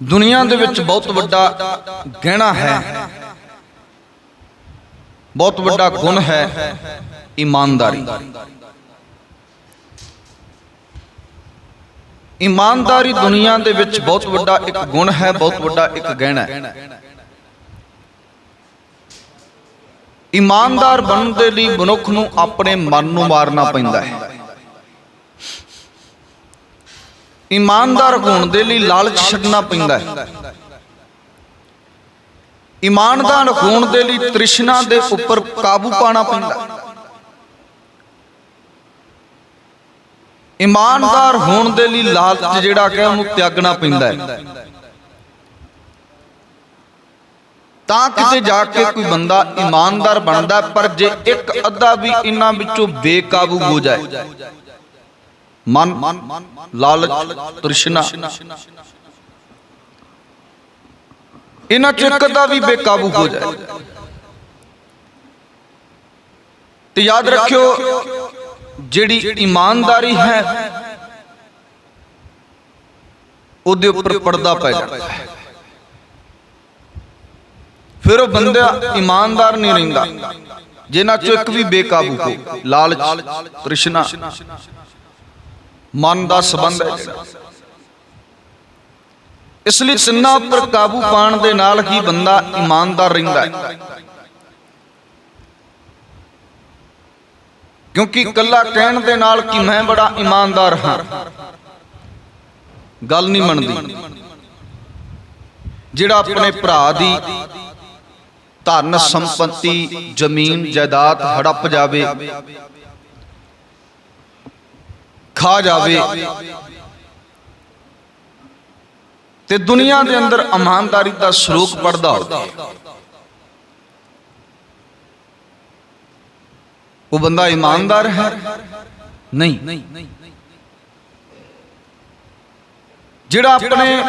ਦੁਨੀਆ ਦੇ ਵਿੱਚ ਬਹੁਤ ਵੱਡਾ ਗਹਿਣਾ ਹੈ। ਬਹੁਤ ਵੱਡਾ ਗੁਣ ਹੈ ਇਮਾਨਦਾਰੀ। ਇਮਾਨਦਾਰੀ ਦੁਨੀਆ ਦੇ ਵਿੱਚ ਬਹੁਤ ਵੱਡਾ ਇੱਕ ਗੁਣ ਹੈ, ਬਹੁਤ ਵੱਡਾ ਇੱਕ ਗਹਿਣਾ ਹੈ। ਇਮਾਨਦਾਰ ਬਣਨ ਦੇ ਲਈ ਮਨੁੱਖ ਨੂੰ ਆਪਣੇ ਮਨ ਨੂੰ ਮਾਰਨਾ ਪੈਂਦਾ ਹੈ। ਇਮਾਨਦਾਰ ਹੋਣ ਦੇ ਲਈ ਲਾਲਚ ਛੱਡਣਾ ਪੈਂਦਾ ਹੈ। ਇਮਾਨਦਾਰ ਹੋਣ ਦੇ ਲਈ ਤ੍ਰਿਸ਼ਨਾ ਦੇ ਉੱਪਰ ਕਾਬੂ ਪਾਣਾ ਪੈਂਦਾ ਹੈ। ਇਮਾਨਦਾਰ ਹੋਣ ਦੇ ਲਈ ਲਾਲਚ ਜਿਹੜਾ ਕਿ ਉਹਨੂੰ ਤਿਆਗਣਾ ਪੈਂਦਾ ਹੈ। ਤਾਂ ਕਿਤੇ ਜਾ ਕੇ ਕੋਈ ਬੰਦਾ ਇਮਾਨਦਾਰ ਬਣਦਾ ਪਰ ਜੇ ਇੱਕ ਅੱਧਾ ਵੀ ਇਹਨਾਂ ਵਿੱਚੋਂ ਬੇਕਾਬੂ ਹੋ ਜਾਏ ਮਨ, ਲਾਲਚ, ਤ੍ਰਿਸ਼ਨਾ। ਇਹਨਾਂ ਚ ਇੱਕ ਅੱਧਾ ਵੀ ਬੇਕਾਬੂ ਹੋ ਜਾਏ। ਤੇ ਯਾਦ ਰੱਖਿਓ, ਜਿਹੜੀ ਇਮਾਨਦਾਰੀ ਹੈ, ਉਹਦੇ ਉੱਪਰ ਪਰਦਾ ਪੈ ਜਾਂਦਾ ਹੈ। ਫਿਰ ਉਹ ਬੰਦਾ ਇਮਾਨਦਾਰ ਨਹੀਂ ਰਹਿੰਦਾ, ਜਿਨ੍ਹਾਂ ਚੋਂ ਇੱਕ ਵੀ ਬੇਕਾਬੂ ਹੋ, ਲਾਲਚ, ਤ੍ਰਿਸ਼ਨਾ। ਮਨ ਦਾ ਸਬੰਧ ਹੈ ਇਸ ਲਈ ਤਿੰਨਾਂ ਉੱਪਰ ਕਾਬੂ ਪਾਉਣ ਦੇ ਨਾਲ ਹੀ ਬੰਦਾ ਇਮਾਨਦਾਰ ਰਹਿੰਦਾ ਹੈ। ਕਿਉਂਕਿ ਇਕੱਲਾ ਕਹਿਣ ਦੇ ਨਾਲ ਕਿ ਮੈਂ ਬੜਾ ਇਮਾਨਦਾਰ ਹਾਂ, ਗੱਲ ਨਹੀਂ ਮੰਨਦੀ। ਜਿਹੜਾ ਆਪਣੇ ਭਰਾ ਦੀ ਧਨ ਸੰਪਤੀ ਜ਼ਮੀਨ, ਜਾਇਦਾਦ ਹੜੱਪ ਜਾਵੇ ਖਾ ਜਾਵੇ। ਤੇ ਦੁਨੀਆ ਦੇ ਅੰਦਰ ਇਮਾਨਦਾਰੀ ਦਾ ਸ਼ਲੋਕ ਪੜਦਾ ਹੋਵੇ। ਉਹ ਬੰਦਾ ਇਮਾਨਦਾਰ ਹੈ? ਨਹੀਂ। ਜਿਹੜਾ ਆਪਣੇ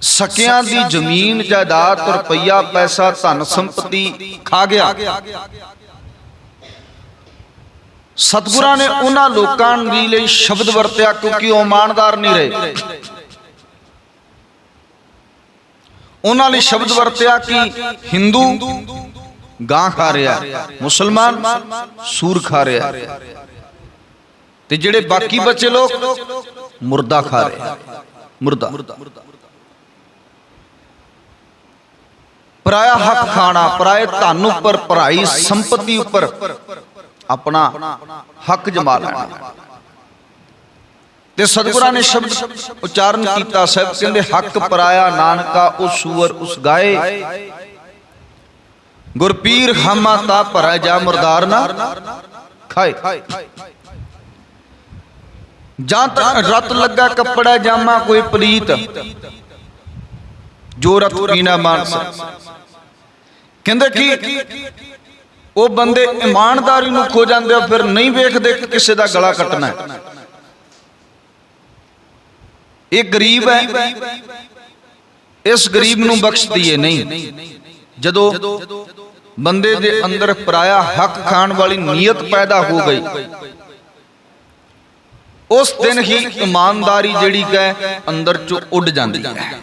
ਸਕਿਆਂ ਦੀ ਜ਼ਮੀਨ, ਜਾਇਦਾਦ, ਰੁਪਈਆ, ਪੈਸਾ, ਧਨ, ਸੰਪਤੀ ਖਾ ਗਿਆ। ਸਤਿਗੁਰਾਂ ਨੇ ਉਹਨਾਂ ਲੋਕਾਂ ਦੀ ਲਈ ਸ਼ਬਦ ਵਰਤਿਆ ਕਿਉਂਕਿ ਉਹ ਇਮਾਨਦਾਰ ਨਹੀਂ ਰਹੇ। ਉਹਨਾਂ ਲਈ ਸ਼ਬਦ ਵਰਤਿਆ ਕਿ ਹਿੰਦੂ ਗਾਂ ਖਾ ਰਿਹਾ ਮੁਸਲਮਾਨ ਸੂਰ ਖਾ ਰਿਹਾ। ਤੇ ਜਿਹੜੇ ਬਾਕੀ ਬਚੇ ਲੋਕ ਮੁਰਦਾ ਖਾ ਰਹੇ। ਮੁਰਦਾ। ਪਰਾਇਆ ਹੱਕ ਖਾਣਾ ਪਰਾਏ ਧਨ ਉੱਪਰ ਪਰਾਈ ਸੰਪਤੀ ਉੱਪਰ। ਆਪਣਾ ਹੱਕ ਜਮਾ ਲੈਣਾ। ਤੇ ਸਤਿਗੁਰਾਂ ਨੇ ਸ਼ਬਦ ਉਚਾਰਨ ਕੀਤਾ, ਸਾਹਿਬ ਕਹਿੰਦੇ, ਹੱਕ ਪਰਾਇਆ ਨਾਨਕਾ ਉਸ ਸੂਰ ਉਸ ਗਾਏ। ਗੁਰਪੀਰ ਹਮਾ ਤਾ ਭਰਾ ਜਾ ਮਰਦਾਰ ਨਾ ਖਾਏ। ਜਾਂ ਤੱਕ ਰਤ ਲੱਗਾ ਕੱਪੜਾ ਜਾਮਾ ਕੋਈ ਪਲੀਤ ਜੋ ਰਤ ਪੀਣਾ ਮਾਨਸ। ਕਹਿੰਦੇ ਕਿ ਉਹ ਬੰਦੇ ਇਮਾਨਦਾਰੀ ਨੂੰ ਖੋ ਜਾਂਦੇ ਆ, ਫਿਰ ਨਹੀਂ ਵੇਖਦੇ ਕਿ ਕਿਸੇ ਦਾ ਗਲਾ ਕੱਟਣਾ ਹੈ। ਇਹ ਗਰੀਬ ਹੈ। ਇਸ ਗਰੀਬ ਨੂੰ ਬਖਸ਼ ਦਈਏ ਨਹੀਂ। ਜਦੋਂ ਬੰਦੇ ਦੇ ਅੰਦਰ ਪਰਾਇਆ ਹੱਕ ਖਾਣ ਵਾਲੀ ਨੀਅਤ ਪੈਦਾ ਹੋ ਗਈ, ਉਸ ਦਿਨ ਹੀ ਇਮਾਨਦਾਰੀ ਜਿਹੜੀ ਹੈ ਅੰਦਰ ਚੋਂ ਉੱਡ ਜਾਂਦੀ ਹੈ।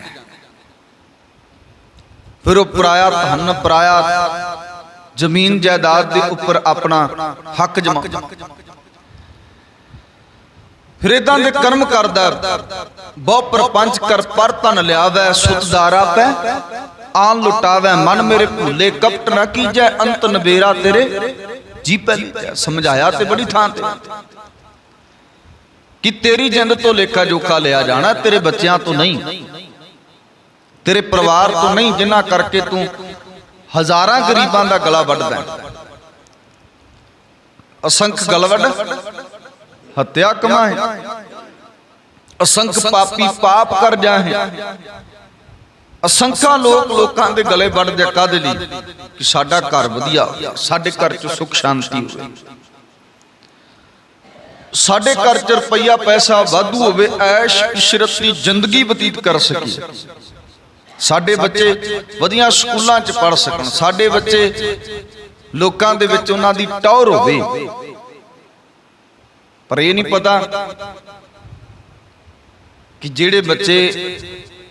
ਫਿਰ ਉਹ ਪਰਾਇਆ ਧਨ, ਪਰਾਇਆ ਜ਼ਮੀਨ ਜਾਇਦਾਦ ਦੇ ਉੱਪਰ ਆਪਣਾ ਹੱਕ ਜਮਾ। ਫਿਰ ਇਦਾਂ ਦੇ ਕਰਮ ਕਰਦਾ ਬਹੁ ਪਰਪੰਚ ਕਰ ਪਰ ਧਨ ਲਿਆਵੈ ਸੁਤਦਾਰਾ ਪੈ। ਆਨ ਲੁਟਾਵੈ ਮਨ ਮੇਰੇ ਭੁੱਲੇ ਕਪਟ ਨਾ ਕੀਜੈ ਅੰਤ ਨਵੇਰਾ ਤੇਰੇ। ਜੀ ਪੈ ਲੀਜੈ ਸਮਝਾਇਆ ਤੇ ਬੜੀ ਥਾਂ ਤੇ। ਕਿ ਤੇਰੀ ਜਿੰਦ ਤੋਂ ਲੇਖਾ ਜੋਖਾ ਲਿਆ ਜਾਣਾ ਤੇਰੇ ਬੱਚਿਆਂ ਤੋਂ ਨਹੀਂ। ਤੇਰੇ ਪਰਿਵਾਰ ਤੋਂ ਨਹੀਂ ਜਿਨ੍ਹਾਂ ਕਰਕੇ ਤੂੰ ਹਜ਼ਾਰਾਂ ਗਰੀਬਾਂ ਦਾ ਗਲਾ ਵੱਢਦਾ। ਅਸੰਖ ਗਲ ਵੱਢ ਹੱਤਿਆ ਕਮਾਏ। ਅਸੰਖ ਪਾਪੀ ਪਾਪ ਕਰ ਜਾਹੇ ਅਸੰਖਾਂ ਲੋਕ ਲੋਕਾਂ ਦੇ ਗਲੇ ਵੱਢਦੇ ਕਾਦੇ ਲਈ? ਕਿ ਸਾਡਾ ਘਰ ਵਧੀਆ ਸਾਡੇ ਘਰ 'ਚ ਸੁਖ ਸ਼ਾਂਤੀ ਹੋਵੇ। ਸਾਡੇ ਘਰ 'ਚ ਰੁਪਈਆ ਪੈਸਾ ਵਾਧੂ ਹੋਵੇ ਐਸ਼ ਇਸ਼ਰਤ ਦੀ ਜ਼ਿੰਦਗੀ ਬਤੀਤ ਕਰ ਸਕੀਏ। ਸਾਡੇ ਬੱਚੇ ਵਧੀਆ ਸਕੂਲਾਂ 'ਚ ਪੜ ਸਕਣ। ਸਾਡੇ ਬੱਚੇ ਲੋਕਾਂ ਦੇ ਵਿੱਚ ਉਹਨਾਂ ਦੀ ਟੌਰ ਹੋਵੇ। ਪਰ ਇਹ ਨਹੀਂ ਪਤਾ ਕਿ ਜਿਹੜੇ ਬੱਚੇ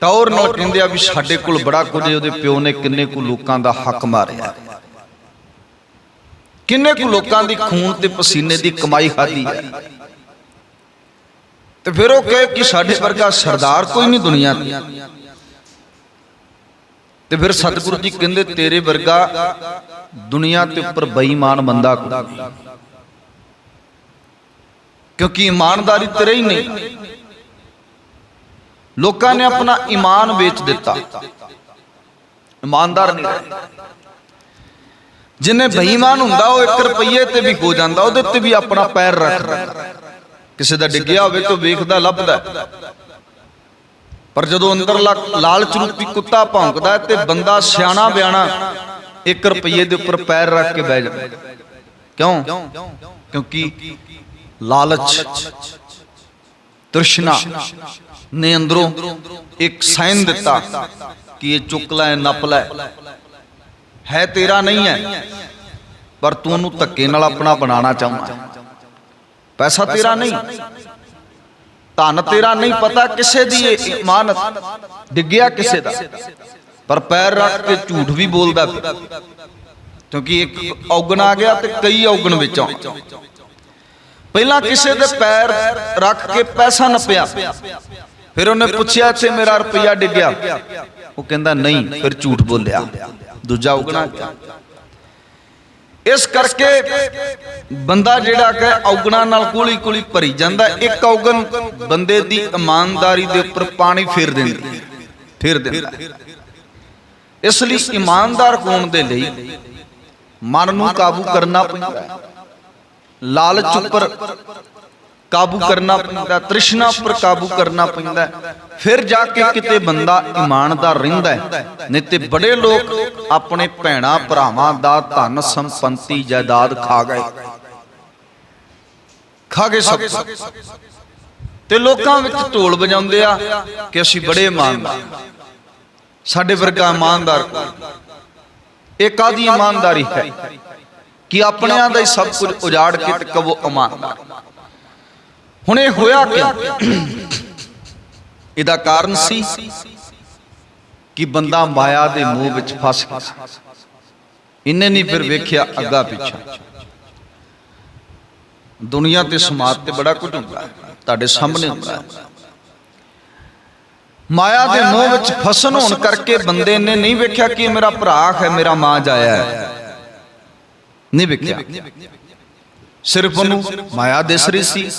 ਟੌਰ ਨਾਲ ਕਹਿੰਦੇ ਆ ਵੀ ਸਾਡੇ ਕੋਲ ਬੜਾ ਕੁਝ ਹੈ ਉਹਦੇ ਪਿਓ ਨੇ ਕਿੰਨੇ ਕੁ ਲੋਕਾਂ ਦਾ ਹੱਕ ਮਾਰਿਆ। ਕਿੰਨੇ ਕੁ ਲੋਕਾਂ ਦੀ ਖੂਨ ਤੇ ਪਸੀਨੇ ਦੀ ਕਮਾਈ ਖਾਧੀ ਹੈ। ਤੇ ਫਿਰ ਉਹ ਕਹੇ ਕਿ ਸਾਡੇ ਵਰਗਾ ਸਰਦਾਰ ਕੋਈ ਨਹੀਂ ਦੁਨੀਆ ਤੇ। ਤੇ ਫਿਰ ਸਤਿਗੁਰੂ ਜੀ ਕਹਿੰਦੇ, ਤੇਰੇ ਵਰਗਾ ਦੁਨੀਆ ਤੇ ਉੱਪਰ ਬੇਈਮਾਨ ਬੰਦਾ ਕੋਈ ਕਿਉਂਕਿ ਇਮਾਨਦਾਰੀ ਤੇਰੇ ਹੀ ਨਹੀਂ। ਲੋਕਾਂ ਨੇ ਆਪਣਾ ਈਮਾਨ ਵੇਚ ਦਿੱਤਾ। ਇਮਾਨਦਾਰ ਨਹੀਂ ਰਹੇ। ਜਿਨੇ ਬੇਈਮਾਨ ਹੁੰਦਾ, ਉਹ 1 ਰੁਪਏ ਤੇ ਵੀ ਹੋ ਜਾਂਦਾ, ਉਹਦੇ ਤੇ ਵੀ ਆਪਣਾ ਪੈਰ ਰੱਖਦਾ। ਕਿਸੇ ਦਾ ਡਿੱਗਿਆ ਹੋਵੇ ਤਾਂ ਵੇਖਦਾ, ਲੱਭਦਾ। ਪਰ ਜਦੋਂ ਅੰਦਰ ਲਾਲਚ ਰੂਪੀ ਕੁੱਤਾ ਭੌਂਕਦਾ ਤੇ ਬੰਦਾ ਸਿਆਣਾ ਬਿਆਣਾ 1 ਰੁਪਏ ਦੇ ਉੱਪਰ ਪੈਰ ਰੱਖ ਕੇ ਬਹਿ ਜਾਂਦਾ ਕਿਉਂ? ਕਿਉਂਕਿ ਲਾਲਚ ਤ੍ਰਿਸ਼ਨਾ ਨੇ ਅੰਦਰੋਂ ਇੱਕ ਸਾਈਨ ਦਿੱਤਾ ਕਿ ਇਹ ਚੁੱਕ ਲੈ, ਨੱਪ ਲੈ। ਹੈ ਤੇਰਾ ਨਹੀਂ ਹੈ, ਪਰ ਤੂੰ ਉਹਨੂੰ ਧੱਕੇ ਨਾਲ ਆਪਣਾ ਬਣਾਉਣਾ ਚਾਹੁੰਦਾ ਪੈਸਾ ਤੇਰਾ ਨਹੀਂ। ਧਨ ਤੇਰਾ ਨਹੀਂ ਪਤਾ ਕਿਸੇ ਦੀ ਇਮਾਨਤ। ਡਿੱਗਿਆ ਕਿਸੇ ਦਾ। ਪਰ ਪੈਰ ਰੱਖ ਕੇ ਝੂਠ ਵੀ ਬੋਲਦਾ। ਕਿਉਂਕਿ ਇੱਕ ਔਗਣ ਆ ਗਿਆ ਤੇ ਕਈ ਔਗਣ ਵਿੱਚੋਂ। ਪਹਿਲਾਂ ਕਿਸੇ ਦੇ ਪੈਰ ਰੱਖ ਕੇ ਪੈਸਾ ਨੱਪਿਆ। ਫਿਰ ਉਹਨੇ ਪੁੱਛਿਆ ਇੱਥੇ ਮੇਰਾ ਰੁਪਈਆ ਡਿੱਗਿਆ। ਉਹ ਕਹਿੰਦਾ ਨਹੀਂ ਫਿਰ ਝੂਠ ਬੋਲਿਆ। ਦੂਜਾ ਔਗਣਾ ਇਸ ਕਰਕੇ ਬੰਦਾ ਜਿਹੜਾ ਕਿ ਔਗਣਾ ਨਾਲ ਕੋਲੀ ਕੋਲੀ ਭਰੀ ਜਾਂਦਾ, ਇੱਕ ਔਗਣ ਬੰਦੇ ਦੀ ਇਮਾਨਦਾਰੀ ਦੇ ਉੱਪਰ ਪਾਣੀ ਫੇਰ ਦਿੰਦਾ ਫੇਰ ਦਿੰਦਾ। ਇਸ ਲਈ ਇਮਾਨਦਾਰ ਹੋਣ ਦੇ ਲਈ ਮਨ ਨੂੰ ਕਾਬੂ ਕਰਨਾ ਪੈਂਦਾ ਲਾਲਚ ਉੱਪਰ ਕਾਬੂ ਕਰਨਾ ਪੈਂਦਾ, ਤ੍ਰਿਸ਼ਨਾ ਉੱਪਰ ਕਾਬੂ ਕਰਨਾ ਪੈਂਦਾ ਫਿਰ ਜਾ ਕੇ ਕਿਤੇ ਬੰਦਾ ਇਮਾਨਦਾਰ ਰਹਿੰਦਾ ਨਹੀਂ ਤੇ ਬੜੇ ਲੋਕ ਆਪਣੇ ਭੈਣਾ ਭਰਾਵਾਂ ਦਾ ਧਨ ਸੰਪੰਤੀ ਜਾਇਦਾਦ ਖਾ ਗਏ। ਖਾ ਗਏ ਸਭ। ਤੇ ਲੋਕਾਂ ਵਿੱਚ ਢੋਲ ਵਜਾਉਂਦੇ ਆ ਕਿ ਅਸੀਂ ਬੜੇ ਇਮਾਨਦਾਰ ਸਾਡੇ ਵਰਗਾ ਇਮਾਨਦਾਰ ਕੋਈ ਇਹ ਕਾਦੀ ਇਮਾਨਦਾਰੀ ਹੈ? ਕਿ ਆਪਣਿਆਂ ਦਾ ਹੀ ਸਭ ਕੁਝ ਉਜਾੜ ਕੇ ਤੇ ਕਵੋ ਇਮਾਨਦਾਰ। ਹੁਣ ਇਹ ਹੋਇਆ ਕਿ ਇਹਦਾ ਕਾਰਨ ਸੀ ਕਿ ਬੰਦਾ ਮਾਇਆ ਦੇ ਮੋਹ ਵਿੱਚ ਫਸ ਗਿਆ। ਇਹਨੇ ਨਹੀਂ ਫਿਰ ਵੇਖਿਆ ਅੱਗਾ ਪਿੱਛਾ। ਦੁਨੀਆ ਤੇ ਸਮਾਜ ਤੇ ਬੜਾ ਕੁਝ ਹੁੰਦਾ ਤੁਹਾਡੇ ਸਾਹਮਣੇ ਹੁੰਦਾ ਮਾਇਆ ਦੇ ਮੋਹ ਵਿੱਚ ਫਸਣ ਹੋਣ ਕਰਕੇ ਬੰਦੇ ਨੇ ਨਹੀਂ ਵੇਖਿਆ ਕਿ ਮੇਰਾ ਭਰਾ ਹੈ ਮੇਰਾ ਮਾਂ ਜਾਇਆ ਹੈ। ਨਹੀਂ ਵੇਖਿਆ। ਸਿਰਫ ਉਹਨੂੰ ਮਾਇਆ ਦਿਸ ਰਹੀ ਸੀ,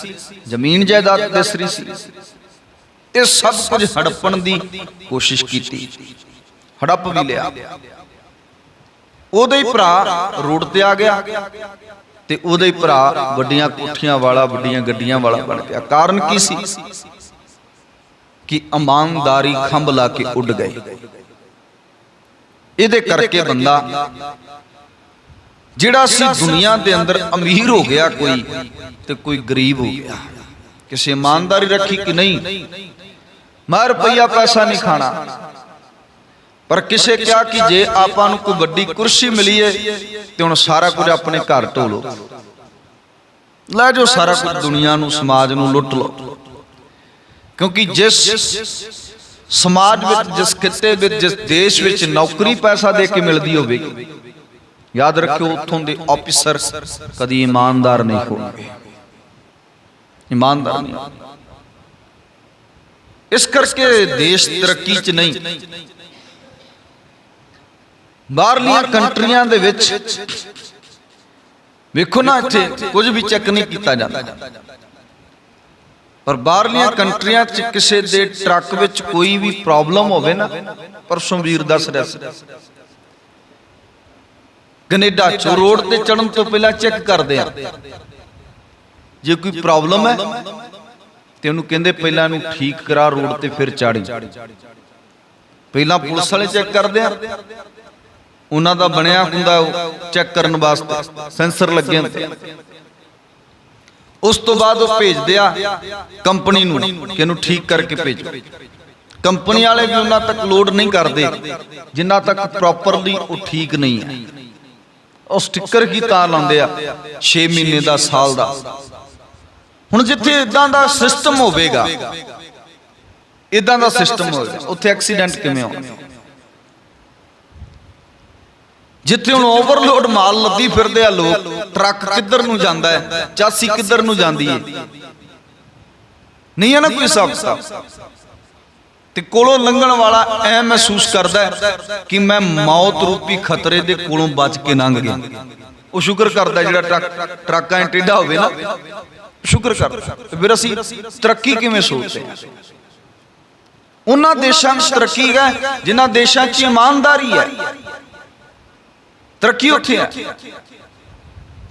ਜ਼ਮੀਨ ਜਾਇਦਾਦ ਦਿਸ ਰਹੀ ਸੀ। ਇਹ ਸਭ ਕੁਝ ਹੜਪਣ ਦੀ ਕੋਸ਼ਿਸ਼ ਕੀਤੀ। ਹੜਪ ਵੀ ਲਿਆ। ਉਹਦਾ ਹੀ ਭਰਾ ਰੋਡ ਤੇ ਆ ਗਿਆ ਤੇ ਉਹਦਾ ਹੀ ਭਰਾ ਵੱਡੀਆਂ ਕੋਠੀਆਂ ਵਾਲਾ, ਵੱਡੀਆਂ ਗੱਡੀਆਂ ਵਾਲਾ ਬਣ ਗਿਆ। ਕਾਰਨ ਕੀ ਸੀ? ਕਿ ਇਮਾਨਦਾਰੀ ਖੰਭ ਲਾ ਕੇ ਉੱਡ ਗਏ। ਇਹਦੇ ਕਰਕੇ ਬੰਦਾ ਜਿਹੜਾ ਸੀ ਦੁਨੀਆ ਦੇ ਅੰਦਰ ਅਮੀਰ ਹੋ ਗਿਆ ਕੋਈ ਤੇ ਕੋਈ ਗਰੀਬ ਹੋ ਗਿਆ। ਕਿਸੇ ਇਮਾਨਦਾਰੀ ਰੱਖੀ ਕਿ ਨਹੀਂ? ਮੈਂ ਰੁਪਈਆ ਪੈਸਾ ਨਹੀਂ ਖਾਣਾ। ਪਰ ਕਿਸੇ ਕਿਹਾ ਕਿ ਜੇ ਆਪਾਂ ਨੂੰ ਕੋਈ ਵੱਡੀ ਕੁਰਸੀ ਮਿਲੀ ਏ ਤੇ ਹੁਣ ਸਾਰਾ ਕੁਝ ਆਪਣੇ ਘਰ ਢੋਲੋ। ਲੈ ਜੋ ਸਾਰਾ ਕੁਝ ਦੁਨੀਆ ਨੂੰ ਸਮਾਜ ਨੂੰ ਲੁੱਟ ਲਓ। ਕਿਉਂਕਿ ਜਿਸ ਸਮਾਜ ਵਿੱਚ ਜਿਸ ਖਿੱਤੇ ਵਿੱਚ ਜਿਸ ਦੇਸ਼ ਵਿੱਚ ਨੌਕਰੀ ਪੈਸਾ ਦੇ ਕੇ ਮਿਲਦੀ ਹੋਵੇਗੀ ਯਾਦ ਰੱਖਿਓ ਉੱਥੋਂ ਦੇ ਆਫੀਸਰ ਕਦੀ ਇਮਾਨਦਾਰ ਨਹੀਂ ਹੋਣਗੇ। ਇਮਾਨਦਾਰ ਨਹੀਂ ਇਸ ਕਰਕੇ ਦੇਸ਼ ਤਰੱਕੀ 'ਚ ਨਹੀਂ। ਬਾਹਰਲੀਆਂ ਕੰਟਰੀਆਂ ਦੇ ਵਿੱਚ ਵੇਖੋ ਨਾ ਇੱਥੇ ਕੁਝ ਵੀ ਚੈੱਕ ਨਹੀਂ ਕੀਤਾ ਜਾਂਦਾ। ਪਰ ਬਾਹਰਲੀਆਂ ਕੰਟਰੀਆਂ 'ਚ ਕਿਸੇ ਦੇ ਟਰੱਕ ਵਿੱਚ ਕੋਈ ਵੀ ਪ੍ਰੋਬਲਮ ਹੋਵੇ ਨਾ ਪਰਸੋਂ ਵੀਰ ਦੱਸ ਰਿਹਾ ਸੀ। ਕੈਨੇਡਾ ਚ ਰੋਡ ਤੇ ਚੜਨ ਤੋਂ ਪਹਿਲਾਂ ਚੈੱਕ ਕਰਦੇ ਆ। ਜੇ ਕੋਈ ਪ੍ਰੋਬਲਮ ਹੈ, ਤੇ ਉਹਨੂੰ ਕਹਿੰਦੇ ਪਹਿਲਾਂ ਇਹਨੂੰ ਠੀਕ ਕਰਾ, ਰੋਡ ਤੇ ਫਿਰ ਚਾੜੀ ਪਹਿਲਾਂ ਪੁਲਿਸ ਵਾਲੇ ਚੈੱਕ ਕਰਦੇ ਆ। ਉਹਨਾਂ ਦਾ ਬਣਿਆ ਹੁੰਦਾ ਉਹ ਚੈੱਕ ਕਰਨ ਵਾਸਤੇ। ਸੈਂਸਰ ਲੱਗੇ ਹੁੰਦੇ ਉਸ ਤੋਂ ਬਾਅਦ ਉਹ ਭੇਜਦੇ ਆ ਕੰਪਨੀ ਨੂੰ ਕਿ ਇਹਨੂੰ ਠੀਕ ਕਰਕੇ ਭੇਜੋ। ਕੰਪਨੀ ਵਾਲੇ ਵੀ ਉਹਨਾਂ ਤੱਕ ਲੋਡ ਨਹੀਂ ਕਰਦੇ। ਜਿੰਨਾ ਤੱਕ ਪ੍ਰੋਪਰਲੀ ਉਹ ਠੀਕ ਨਹੀਂ ਹੈ ਉਹ ਸਟicker ਕੀ ਤਾਂ ਲਾਉਂਦੇ ਆ? 6 ਮਹੀਨੇ ਦਾ, ਸਾਲ ਦਾ। ਹੁਣ ਜਿੱਥੇ ਇਦਾਂ ਦਾ ਸਿਸਟਮ ਹੋਵੇਗਾ ਇਦਾਂ ਦਾ ਸਿਸਟਮ ਹੋ ਉੱਥੇ ਐਕਸੀਡੈਂਟ ਕਿਵੇਂ ਹੋਣਾ? ਜਿੱਥੇ ਹੁਣ ਓਵਰਲੋਡ ਮਾਲ ਲੱਦੀ ਫਿਰਦੇ ਆ ਲੋਕ, ਟਰੱਕ ਕਿੱਧਰ ਨੂੰ ਜਾਂਦਾ ਹੈ? ਚਾਸੀ ਕਿੱਧਰ ਨੂੰ ਜਾਂਦੀ ਹੈ? ਨਹੀਂ ਹੈ ਨਾ ਕੋਈ ਹਿਸਾਬ ਕਿਤਾਬ ਤੇ ਕੋਲੋਂ ਲੰਘਣ ਵਾਲਾ ਐ ਮਹਿਸੂਸ ਕਰਦਾ ਕਿ ਮੈਂ ਮੌਤ ਰੂਪੀ ਖਤਰੇ ਦੇ ਕੋਲੋਂ ਬਚ ਕੇ ਲੰਘ ਗਿਆ। ਉਹ ਸ਼ੁਕਰ ਕਰਦਾ ਜਿਹੜਾ ਟਰੱਕ ਟਰੱਕਾਂ ਐ ਟੇਢਾ ਹੋਵੇ ਨਾ। ਸ਼ੁਕਰ ਕਰਦਾ। ਫਿਰ ਅਸੀਂ ਤਰੱਕੀ ਕਿਵੇਂ ਸੋਚਦੇ ਉਹਨਾਂ ਦੇਸ਼ਾਂ 'ਚ ਤਰੱਕੀ ਹੈ ਜਿਨ੍ਹਾਂ ਦੇਸ਼ਾਂ 'ਚ ਇਮਾਨਦਾਰੀ ਹੈ। ਤਰੱਕੀ ਉੱਥੇ ਹੈ।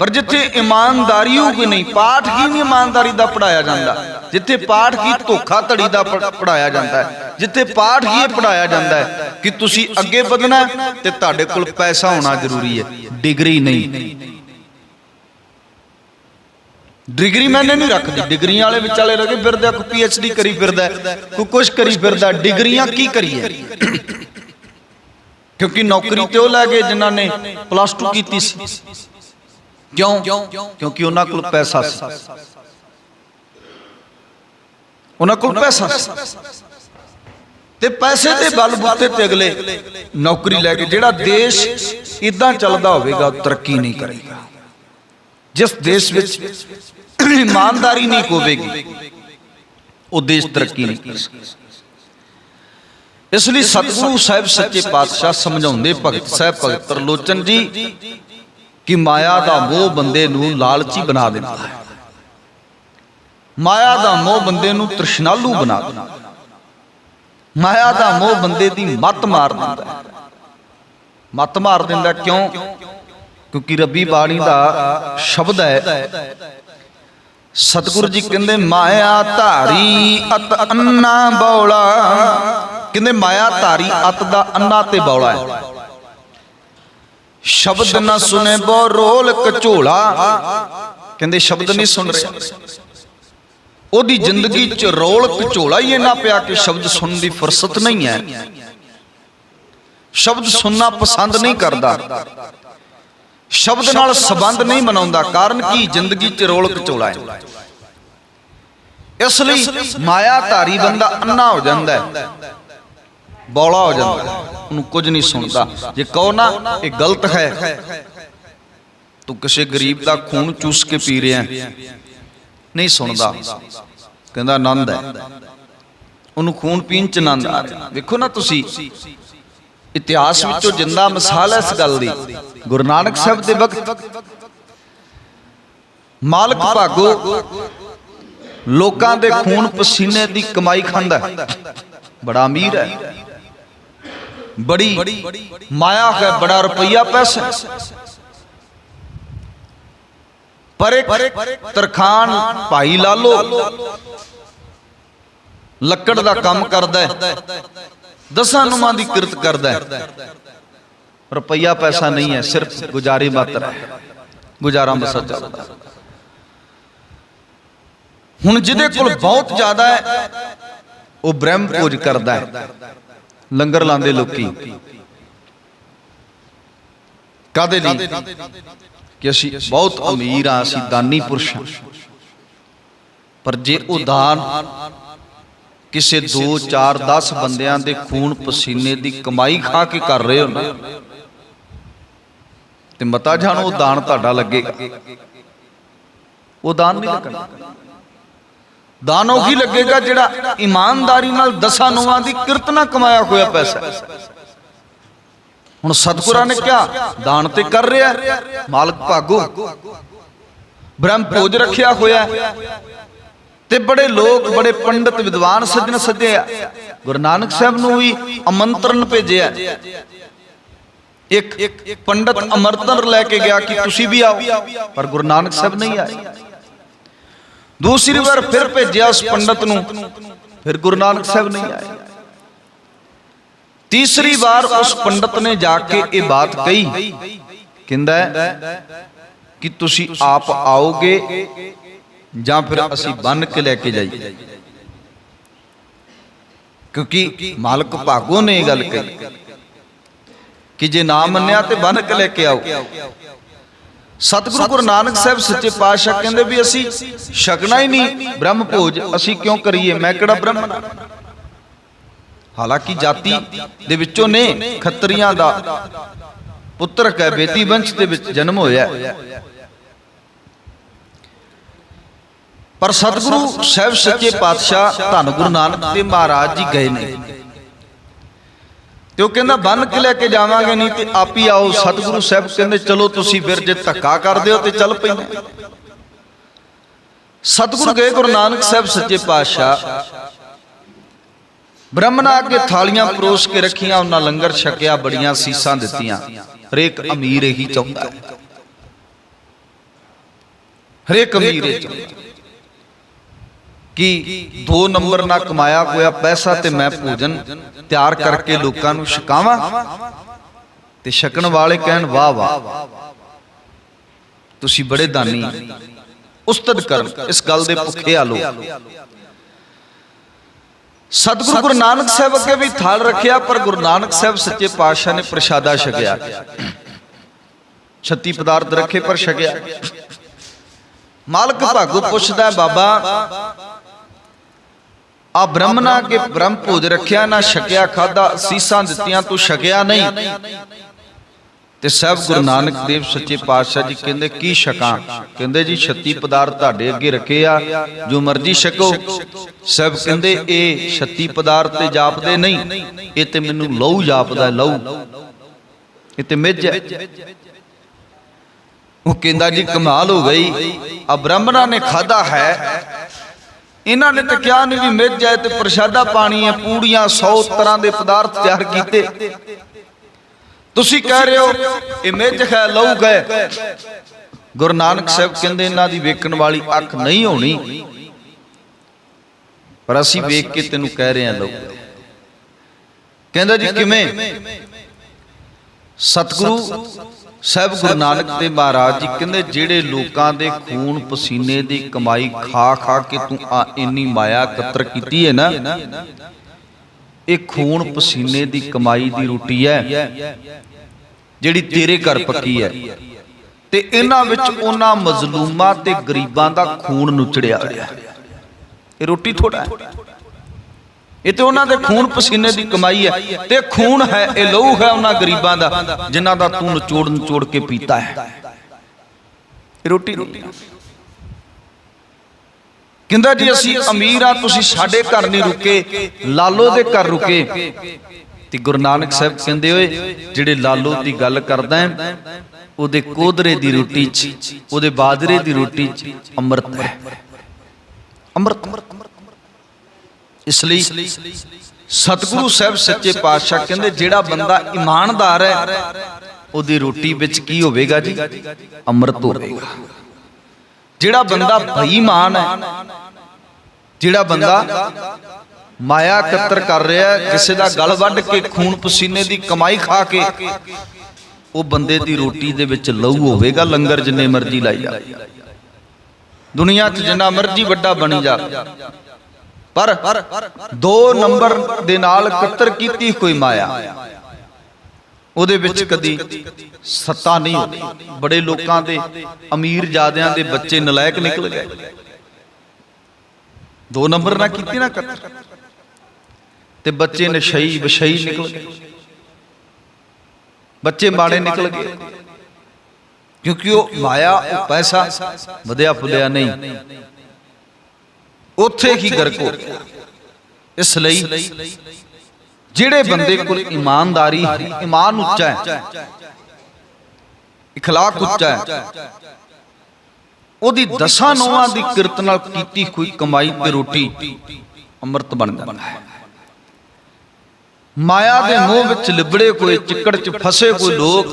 ਪਰ ਜਿੱਥੇ ਇਮਾਨਦਾਰੀ ਹੋਊਗੀ ਨਹੀਂ ਪਾਠ ਹੀ ਨਹੀਂ ਇਮਾਨਦਾਰੀ ਦਾ ਪੜਾਇਆ ਜਾਂਦਾ। ਜਿੱਥੇ ਪਾਠ ਹੀ ਧੋਖਾ ਧੜੀ ਦਾ ਪੜਾਇਆ ਜਾਂਦਾ ਹੈ। ਜਿੱਥੇ ਪਾਠ ਹੀ ਪੜਾਇਆ ਜਾਂਦਾ ਹੈ ਕਿ ਤੁਸੀਂ ਅੱਗੇ ਵਧਣਾ ਤੇ ਤੁਹਾਡੇ ਕੋਲ ਪੈਸਾ ਹੋਣਾ ਜ਼ਰੂਰੀ ਹੈ। ਡਿਗਰੀ ਨਹੀਂ। ਡਿਗਰੀ ਮੈਨੇ ਨਹੀਂ ਰੱਖਦੀ। ਡਿਗਰੀਆਂ ਵਾਲੇ ਵਿਚਾਲੇ ਲੱਗੇ ਫਿਰਦੇ ਆ ਕੋਈ ਪੀਐਚਡੀ ਕਰੀ ਫਿਰਦਾ ਹੈ, ਕੋਈ ਕੁਛ ਕਰੀ ਫਿਰਦਾ ਡਿਗਰੀਆਂ ਕੀ ਕਰੀਏ? ਕਿਉਂਕਿ ਨੌਕਰੀ ਤੇ ਉਹ ਲੈ ਗਏ ਜਿਨ੍ਹਾਂ ਨੇ ਪਲੱਸ 2 ਕੀਤੀ ਸੀ। ਕਿਉਂ? ਕਿਉਂਕਿ ਉਹਨਾਂ ਕੋਲ ਪੈਸਾ ਸੀ। ਉਹਨਾਂ ਕੋਲ ਪੈਸਾ ਸੀ। ਤੇ ਪੈਸੇ ਦੇ ਬਲ ਬੁੱਤੇ ਤੇ ਅਗਲੇ ਨੌਕਰੀ ਲੈ ਕੇ ਜਿਹੜਾ ਦੇਸ਼ ਇਦਾਂ ਚੱਲਦਾ ਹੋਵੇਗਾ ਤਰੱਕੀ ਨਹੀਂ ਕਰੇਗਾ। ਜਿਸ ਦੇਸ਼ ਵਿੱਚ ਇਮਾਨਦਾਰੀ ਨਹੀਂ ਹੋਵੇਗੀ ਉਹ ਦੇਸ਼ ਤਰੱਕੀ ਨਹੀਂ ਕਰ ਸਕਦਾ ਇਸ ਲਈ ਸਤਿਗੁਰੂ ਸਾਹਿਬ ਸੱਚੇ ਪਾਤਸ਼ਾਹ ਸਮਝਾਉਂਦੇ ਭਗਤ ਸਾਹਿਬ ਭਗਤ ਤਰਲੋਚਨ ਜੀ ਕਿ ਮਾਇਆ ਦਾ ਮੋਹ ਬੰਦੇ ਨੂੰ ਲਾਲਚੀ ਬਣਾ ਦਿੰਦਾ ਹੈ। ਮਾਇਆ ਦਾ ਮੋਹ ਬੰਦੇ ਨੂੰ ਤ੍ਰਿਸ਼ਨਾਲੂ ਬਣਾ ਦਿੰਦਾ ਹੈ। ਮਾਇਆ ਦਾ ਮੋਹ ਬੰਦੇ ਦੀ ਮੱਤ ਮਾਰ ਦਿੰਦਾ ਹੈ। ਮੱਤ ਮਾਰ ਦਿੰਦਾ ਕਿਉਂ? ਕਿਉਂਕਿ ਰੱਬੀ ਬਾਣੀ ਦਾ ਸ਼ਬਦ ਹੈ, ਸਤਿਗੁਰੂ ਜੀ ਕਹਿੰਦੇ, ਮਾਇਆ ਧਾਰੀ ਅਤ ਅੰਨਾ ਬੌਲਾ। ਕਹਿੰਦੇ, ਮਾਇਆ ਧਾਰੀ ਅਤ ਦਾ ਅੰਨਾ ਤੇ ਬੌਲਾ ਹੈ। ਸ਼ਬਦ ਨਾ ਸੁਨੇ ਬੋ ਰੋਲ ਕਝੋਲਾ ਕਹਿੰਦੇ ਸ਼ਬਦ ਨਹੀਂ ਸੁਣ ਰਿਹਾ। ਉਹਦੀ ਜ਼ਿੰਦਗੀ 'ਚ ਰੋਲ ਕਚੋਲਾ ਹੀ ਇੰਨਾ ਪਿਆ ਕਿ ਸ਼ਬਦ ਸੁਣਨ ਦੀ ਫੁਰਸਤ ਨਹੀਂ ਹੈ। ਸ਼ਬਦ ਸੁਣਨਾ ਪਸੰਦ ਨਹੀਂ ਕਰਦਾ। ਸ਼ਬਦ ਨਾਲ ਸਬੰਧ ਨਹੀਂ ਬਣਾਉਂਦਾ ਕਾਰਨ ਕੀ? ਜ਼ਿੰਦਗੀ 'ਚ ਰੋਲ ਕਚੋਲਾ ਹੈ। ਇਸ ਲਈ ਮਾਇਆ ਧਾਰੀ ਬੰਦਾ ਅੰਨਾ ਹੋ ਜਾਂਦਾ ਹੈ। ਬੌਲਾ ਹੋ ਜਾਂਦਾ। ਉਹਨੂੰ ਕੁਝ ਨਹੀਂ ਸੁਣਦਾ। ਜੇ ਕਹੋ ਨਾ, ਇਹ ਗਲਤ ਹੈ। ਤੂੰ ਕਿਸੇ ਗਰੀਬ ਦਾ ਖੂਨ ਚੂਸ ਕੇ ਪੀ ਰਿਹਾ ਨਹੀਂ ਸੁਣਦਾ। ਕਹਿੰਦਾ, ਆਨੰਦ ਹੈ। ਉਹਨੂੰ ਖੂਨ ਪੀਣ ਚ ਆਨੰਦ ਆ ਰਿਹਾ। ਵੇਖੋ ਨਾ ਤੁਸੀਂ। ਇਤਿਹਾਸ ਵਿੱਚੋਂ ਜਿੰਦਾ ਮਿਸਾਲ ਹੈ ਇਸ ਗੱਲ ਦੀ। ਗੁਰੂ ਨਾਨਕ ਸਾਹਿਬ ਦੇ ਵਕਤ ਮਾਲਕ ਭਾਗੋ ਲੋਕਾਂ ਦੇ ਖੂਨ ਪਸੀਨੇ ਦੀ ਕਮਾਈ ਖਾਂਦਾ ਬੜਾ ਅਮੀਰ ਹੈ। ਬੜੀ ਮਾਇਆ ਹੈ, ਬੜਾ ਰੁਪਈਆ ਪੈਸਾ ਪਰ ਇੱਕ ਤਰਖਾਨ ਭਾਈ ਲਾਲੋ ਲੱਕੜ ਦਾ ਕੰਮ ਕਰਦਾ ਹੈ, ਦਸਾਂ ਨੂਮਾਂ ਦੀ ਕਿਰਤ ਕਰਦਾ ਹੈ। ਰੁਪਈਆ ਪੈਸਾ ਨਹੀਂ ਹੈ, ਸਿਰਫ ਗੁਜ਼ਾਰੇ ਮਾਤਰ ਹੈ। ਗੁਜ਼ਾਰਾ ਬਸਰ ਚੱਲਦਾ ਹੁਣ ਜਿਹਦੇ ਕੋਲ ਬਹੁਤ ਜ਼ਿਆਦਾ ਹੈ, ਉਹ ਬ੍ਰਹਮ ਪੂਜ ਕਰਦਾ ਹੈ। ਲੰਗਰ ਲਾਉਂਦੇ ਲੋਕੀ। ਕਾਦੇ ਲਈ? ਕਿ ਅਸੀਂ ਬਹੁਤ ਅਮੀਰ ਆ ਅਸੀਂ ਦਾਨੀ ਪੁਰਸ਼ ਹਾਂ। ਪਰ ਜੇ ਉਹ ਦਾਨ ਕਿਸੇ 2 4 10 ਬੰਦਿਆਂ ਦੇ ਖੂਨ ਪਸੀਨੇ ਦੀ ਕਮਾਈ ਖਾ ਕੇ ਕਰ ਰਹੇ ਹੋ ਨਾ, ਤੇ ਮਤਾ ਜਾਣੋ ਉਹ ਦਾਨ ਤੁਹਾਡਾ ਲੱਗੇ ਉਹ ਦਾਨ ਨਹੀਂ ਲੱਗਣਾ। ਦਾਨ ਉਹ ਲੱਗੇਗਾ ਜਿਹੜਾ ਇਮਾਨਦਾਰੀ ਨਾਲ ਦਸਾਂ ਨੋਆਂ ਦੀ ਕਿਰਤਨਾ ਕਮਾਇਆ ਹੋਇਆ ਪੈਸਾ ਹੁਣ ਸਤਿਗੁਰਾਂ ਨੇ ਕਿਹਾ, ਦਾਨ ਤੇ ਕਰ ਰਿਹਾ ਮਾਲਕ ਭਾਗੋ। ਬ੍ਰਹਮ ਭੋਜ ਰੱਖਿਆ ਹੋਇਆ ਤੇ ਬੜੇ ਲੋਕ, ਬੜੇ ਪੰਡਤ, ਵਿਦਵਾਨ ਸੱਜਣ ਸੱਦੇ ਆ। ਗੁਰੂ ਨਾਨਕ ਸਾਹਿਬ ਨੂੰ ਵੀ ਆਮੰਤਰਣ ਭੇਜਿਆ ਇੱਕ ਪੰਡਤ ਅਮਰਤਨ ਲੈ ਕੇ ਗਿਆ ਕਿ ਤੁਸੀਂ ਵੀ ਆਓ, ਪਰ ਗੁਰੂ ਨਾਨਕ ਸਾਹਿਬ ਨਹੀਂ ਆਏ। ਦੂਸਰੀ ਵਾਰ ਫਿਰ ਭੇਜਿਆ ਉਸ ਪੰਡਤ ਨੂੰ। ਫਿਰ ਗੁਰੂ ਨਾਨਕ ਸਾਹਿਬ ਨਹੀਂ ਆਏ। ਤੀਸਰੀ ਵਾਰ ਉਸ ਪੰਡਤ ਨੇ ਜਾ ਕੇ ਇਹ ਬਾਤ ਕਹੀ। ਕਹਿੰਦਾ ਕਿ ਤੁਸੀਂ ਆਪ ਆਓਗੇ ਜਾਂ ਫਿਰ ਅਸੀਂ ਬੰਨ ਕੇ ਲੈ ਕੇ ਜਾਈਏ। ਕਿਉਂਕਿ ਮਾਲਕ ਭਾਗੋ ਨੇ ਇਹ ਗੱਲ ਕਹੀ ਕਿ ਜੇ ਨਾ ਮੰਨਿਆ ਤੇ ਬੰਨ ਕੇ ਲੈ ਕੇ ਆਓ। ਸਤਿਗੁਰੂ ਗੁਰੂ ਨਾਨਕ ਸਾਹਿਬ ਸੱਚੇ ਪਾਤਸ਼ਾਹ ਕਹਿੰਦੇ ਵੀ ਅਸੀਂ ਛਕਣਾ ਹੀ ਨਹੀਂ ਬ੍ਰਹਮ ਭੋਜ ਅਸੀਂ ਕਿਉਂ ਕਰੀਏ? ਮੈਂ ਕਿਹੜਾ ਬ੍ਰਾਹਮਣ ਹਾਲਾਂਕਿ ਜਾਤੀ ਦੇ ਵਿੱਚੋਂ ਨੇ ਖੱਤਰੀਆਂ ਦਾ ਪੁੱਤਰ ਕੈ ਬੇਦੀ ਵੰਸ਼ ਦੇ ਵਿੱਚ ਜਨਮ ਹੋਇਆ ਹੈ। ਪਰ ਸਤਿਗੁਰੂ ਸਾਹਿਬ ਸੱਚੇ ਪਾਤਸ਼ਾਹ ਧੰਨ ਗੁਰੂ ਨਾਨਕ ਤੇ ਮਹਾਰਾਜ ਜੀ ਗਏ ਨੇ। ਤੇ ਉਹ ਕਹਿੰਦਾ, ਬੰਨ ਕੇ ਲੈ ਕੇ ਜਾਵਾਂਗੇ, ਨਹੀਂ ਤੇ ਆਪ ਆਓ। ਸਤਿਗੁਰੂ ਸਾਹਿਬ ਕਹਿੰਦੇ, ਚਲੋ ਤੁਸੀਂ ਫਿਰ ਜੇ ਧੱਕਾ ਕਰਦੇ ਹੋ ਤੇ ਚੱਲ ਪੈਂਦੇ ਸਤਿਗੁਰੂ ਗਏ, ਗੁਰੂ ਨਾਨਕ ਸਾਹਿਬ ਸੱਚੇ ਪਾਤਸ਼ਾਹ। ਬ੍ਰਹਮਣਾ ਅੱਗੇ ਥਾਲੀਆਂ ਪਰੋਸ ਕੇ ਰੱਖੀਆਂ, ਉਹਨਾਂ ਲੰਗਰ ਛਕਿਆ, ਬੜੀਆਂ ਸੀਸਾਂ ਦਿੱਤੀਆਂ। ਹਰੇਕ ਅਮੀਰ ਇਹੀ ਚਾਹੁੰਦਾ ਹੈ। ਹਰੇਕ ਅਮੀਰ ਇਹ ਚਾਹੁੰਦਾ ਕਿ ਦੋ ਨੰਬਰ ਨਾ ਕਮਾਇਆ ਹੋਇਆ ਪੈਸਾ ਤੇ ਮੈਂ ਭੋਜਨ ਤਿਆਰ ਕਰਕੇ ਲੋਕਾਂ ਨੂੰ ਛਕਾਵਾਂ? ਤੇ ਛਕਣ ਵਾਲੇ ਕਹਿਣ, ਵਾਹ ਵਾਹ ਤੁਸੀਂ ਬੜੇ ਦਾਨੀ। ਉਸਤਤ ਕਰਨ। ਇਸ ਗੱਲ ਦੇ ਭੁੱਖੇ ਆ ਲੋਕ। ਸਤਿਗੁਰੂ ਗੁਰੂ ਨਾਨਕ ਸਾਹਿਬ ਅੱਗੇ ਵੀ ਥਾਲ ਰੱਖਿਆ, ਪਰ ਗੁਰੂ ਨਾਨਕ ਸਾਹਿਬ ਸੱਚੇ ਪਾਤਸ਼ਾਹ ਨੇ ਪ੍ਰਸ਼ਾਦਾ ਛਕਿਆ। 36 ਪਦਾਰਥ ਰੱਖੇ, ਪਰ ਛਕਿਆ। ਮਾਲਕ ਭਾਗੋ ਪੁੱਛਦਾ ਬਾਬਾ ਆ ਬ੍ਰਹਮਣਾ ਕੇ ਬ੍ਰਹਮ ਭੋਜ ਰੱਖਿਆ, ਨਾ ਛਕਿਆ ਖਾਦਾ ਸੀਸਾਂ ਦਿੱਤੀਆਂ, ਤੂੰ ਛਕਿਆ ਨਹੀਂ। ਤੇ ਸਹਿਬ ਗੁਰੂ ਨਾਨਕ ਦੇਵ ਸੱਚੇ ਪਾਤਸ਼ਾਹ ਜੀ ਕਹਿੰਦੇ, ਕੀ ਛਕਾਂ? ਕਹਿੰਦੇ ਜੀ 36 ਪਦਾਰਥ ਤੁਹਾਡੇ ਅੱਗੇ ਰੱਖੇ ਆ, ਜੋ ਮਰਜ਼ੀ ਛਕੋ। ਸਹਿਬ ਕਹਿੰਦੇ, ਇਹ 36 ਪਦਾਰਥ ਤੇ ਜਾਪਦੇ ਨਹੀਂ, ਇਹ ਤੇ ਮੈਨੂੰ ਲਹੂ ਜਾਪਦਾ, ਲਹੂ। ਇਹ ਤੇ ਮਿੱਝ ਹੈ। ਉਹ ਕਹਿੰਦਾ ਜੀ, ਕਮਾਲ ਹੋ ਗਈ। ਆ ਬ੍ਰਾਹਮਣਾਂ ਨੇ ਖਾਦਾ ਹੈ ਇਹਨਾਂ ਨੇ ਤਾਂ ਕਿਹਾ ਨਹੀਂ ਵੀ ਮਿੱਝ ਹੈ ਤੇ ਪ੍ਰਸ਼ਾਦਾ ਪਾਣੀ ਹੈ, ਪੂੜੀਆਂ 100 ਤਰ੍ਹਾਂ ਦੇ ਪਦਾਰਥ ਤਿਆਰ ਕੀਤੇ। ਤੁਸੀਂ ਕਹਿ ਰਹੇ ਹੋ, ਇਹ ਮਿੱਝ ਹੈ ਲਹੂ ਗਏ ਗੁਰੂ ਨਾਨਕ ਸਾਹਿਬ ਕਹਿੰਦੇ ਇਹਨਾਂ ਦੀ ਵੇਖਣ ਵਾਲੀ ਅੱਖ ਨਹੀਂ ਹੋਣੀ। ਪਰ ਅਸੀਂ ਵੇਖ ਕੇ ਤੈਨੂੰ ਕਹਿ ਰਹੇ ਹਾਂ ਲਹੂ ਕਹਿੰਦਾ ਜੀ, ਕਿਵੇਂ? ਸਤਿਗੁਰੂ ਸਾਹਿਬ ਗੁਰੂ ਨਾਨਕ ਤੇ ਮਹਾਰਾਜ ਜੀ ਕਹਿੰਦੇ, ਜਿਹੜੇ ਲੋਕਾਂ ਦੇ ਖੂਨ ਪਸੀਨੇ ਦੀ ਕਮਾਈ ਖਾ ਖਾ ਕੇ ਤੂੰ ਆ ਇੰਨੀ ਮਾਇਆ ਇਕੱਤਰ ਕੀਤੀ ਹੈ ਨਾ, ਇਹ ਖੂਨ ਪਸੀਨੇ ਦੀ ਕਮਾਈ ਦੀ ਰੋਟੀ ਹੈ, ਜਿਹੜੀ ਤੇਰੇ ਘਰ ਪੱਕੀ ਹੈ। ਤੇ ਇਹਨਾਂ ਵਿੱਚ ਉਹਨਾਂ ਮਜ਼ਲੂਮਾਂ ਤੇ ਗਰੀਬਾਂ ਦਾ ਖੂਨ ਨੁਚੜਿਆ ਹੋਇਆ। ਇਹ ਰੋਟੀ ਥੋੜਾ ਹੈ। ਇਹ ਤੇ ਉਹਨਾਂ ਦੇ ਖੂਨ ਪਸੀਨੇ ਦੀ ਕਮਾਈ ਹੈ। ਤੇ ਖੂਨ ਹੈ ਇਹ ਲਹੂ ਹੈ ਉਹਨਾਂ ਗਰੀਬਾਂ ਦਾ ਜਿਨ੍ਹਾਂ ਦਾ ਤੂੰ ਨਿਚੋੜ ਨਿਚੋੜ ਕੇ ਪੀਤਾ ਹੈ। ਇਹ ਰੋਟੀ ਨਹੀਂ ਕਹਿੰਦਾ ਜੀ ਅਸੀਂ ਅਮੀਰ ਆ ਤੁਸੀਂ ਸਾਡੇ ਘਰ ਨਹੀਂ ਰੁਕੇ। ਲਾਲੋ ਦੇ ਘਰ ਰੁਕੇ। ਤੇ ਗੁਰੂ ਨਾਨਕ ਸਾਹਿਬ ਕਹਿੰਦੇ ਓਏ ਜਿਹੜੇ ਲਾਲੋ ਦੀ ਗੱਲ ਕਰਦਾ ਹੈ ਉਹਦੇ ਕੋਧਰੇ ਦੀ ਰੋਟੀ 'ਚ ਉਹਦੇ ਬਾਜਰੇ ਦੀ ਰੋਟੀ 'ਚ ਅੰਮ੍ਰਿਤ ਹੈ। ਅੰਮ੍ਰਿਤ। ਇਸ ਲਈ ਸਤਿਗੁਰੂ ਸਾਹਿਬ ਸੱਚੇ ਪਾਤਸ਼ਾਹ ਕਹਿੰਦੇ, ਜਿਹੜਾ ਬੰਦਾ ਇਮਾਨਦਾਰ ਹੈ, ਉਹਦੀ ਰੋਟੀ ਵਿੱਚ ਕੀ ਹੋਵੇਗਾ ਜੀ? ਅੰਮ੍ਰਿਤ ਹੋਵੇਗਾ। ਜਿਹੜਾ ਬੰਦਾ ਬੇਈਮਾਨ ਹੈ, ਜਿਹੜਾ ਬੰਦਾ ਮਾਇਆ ਕਤਰ ਕਰ ਰਿਹਾ ਕਿਸੇ ਦਾ ਗਲ ਵੱਢ ਕੇ ਖੂਨ ਪਸੀਨੇ ਦੀ ਕਮਾਈ ਖਾ ਕੇ, ਉਹ ਬੰਦੇ ਦੀ ਰੋਟੀ ਦੇ ਵਿੱਚ ਲਹੂ ਹੋਵੇਗਾ, ਲੰਗਰ ਜਿੰਨੇ ਮਰਜ਼ੀ ਲਾਈ ਜਾ। ਦੁਨੀਆ 'ਚ ਜਿੰਨਾ ਮਰਜ਼ੀ ਵੱਡਾ ਬਣੀ ਜਾ ਪਰ ਦੋ ਨੰਬਰ ਦੇ ਨਾਲ ਕਤਰ ਕੀਤੀ ਕੋਈ ਮਾਇਆ। ਉਹਦੇ ਵਿੱਚ ਕਦੀ ਸੱਤਾ ਨਹੀਂ ਹੁੰਦੀ ਬੜੇ ਲੋਕਾਂ ਦੇ ਅਮੀਰ ਜਾਦਿਆਂ ਦੇ ਬੱਚੇ ਨਲਾਇਕ ਨਿਕਲ ਗਏ। ਦੋ ਨੰਬਰ ਨਾ ਕੀਤੀ ਨਾ ਕਤਰ। ਤੇ ਬੱਚੇ ਨਸ਼ਈ ਵਿਸ਼ਈ ਨਿਕਲ ਗਏ। ਬੱਚੇ ਮਾੜੇ ਨਿਕਲ ਗਏ। ਕਿਉਂਕਿ ਉਹ ਮਾਇਆ, ਉਹ ਪੈਸਾ ਵਧਿਆ ਫੁੱਲਿਆ ਨਹੀਂ। ਉੱਥੇ ਹੀ ਗਰਕ ਹੋ ਗਿਆ ਇਸ ਲਈ ਜਿਹੜੇ ਬੰਦੇ ਕੋਲ ਇਮਾਨਦਾਰੀ ਹੈ ਇਮਾਨ ਉੱਚਾ ਹੈ اخلاق ਉੱਚਾ ਹੈ ਉਹਦੀ ਦਸਾਂ ਨੋਆਂ ਦੀ ਕਿਰਤ ਨਾਲ ਕੀਤੀ ਹੋਈ ਕਮਾਈ ਤੇ ਰੋਟੀ ਅੰਮ੍ਰਿਤ ਬਣ ਜਾਂਦਾ ਹੈ ਮਾਇਆ ਦੇ ਮੋਹ ਵਿੱਚ ਲਿਬੜੇ ਕੋਈ ਚਿੱਕੜ 'ਚ ਫਸੇ ਕੋਈ ਲੋਕ